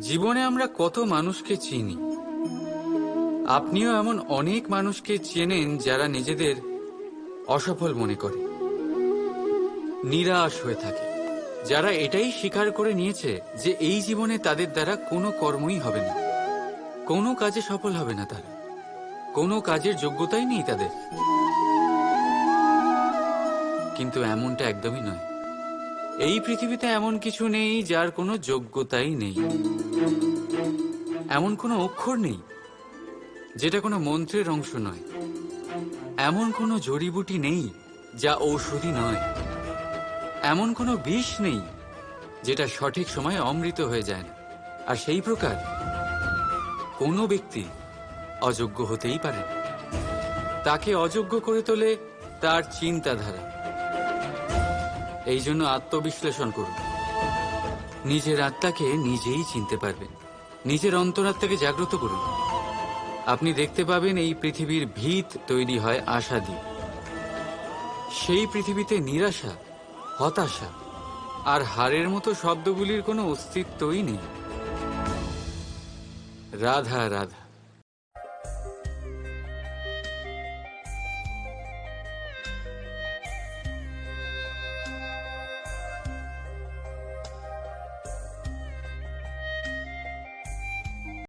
জীবনে আমরা কত মানুষকে চিনি। আপনিও এমন অনেক মানুষকে চেনেন যারা নিজেদের অসফল মনে করে। নিরাশ হয়ে থাকে। যারা এটাই স্বীকার করে নিয়েছে যে এই জীবনে তাদের দ্বারা কোনো কর্মই হবে না। কোনো কাজে সফল হবে না তারা। কোনো কাজের যোগ্যতাই নেই তাদের। কিন্তু এমনটা একদমই নয়। এই পৃথিবীতে এমন কিছু নেই যার কোনো যোগ্যতাই নেই। এমন কোনো অক্ষর নেই, যেটা কোনো মন্ত্রের অংশ নয়। এমন কোনো জড়িবুটি নেই যা ঔষধি নয়। এমন কোনো বিষ নেই যেটা সঠিক সময়ে অমৃত হয়ে যায় না। আর সেই প্রকার কোনো ব্যক্তি অযোগ্য হতেই পারে তাকে অযোগ্য করে তোলে তার চিন্তাধারা। এই জন্য আত্মবিশ্লেষণ করুন। নিজের আত্মাকে নিজেই চিনতে পারবেন। নিজের অন্তরাত্মাকে জাগ্রত করুন। আপনি দেখতে পাবেন এই পৃথিবীর ভিত তৈরি হয় আশা দিয়ে। সেই পৃথিবীতে নিরাশা, হতাশা আর হারের মতো শব্দগুলির কোনো অস্তিত্বই নেই। রাধা রাধা।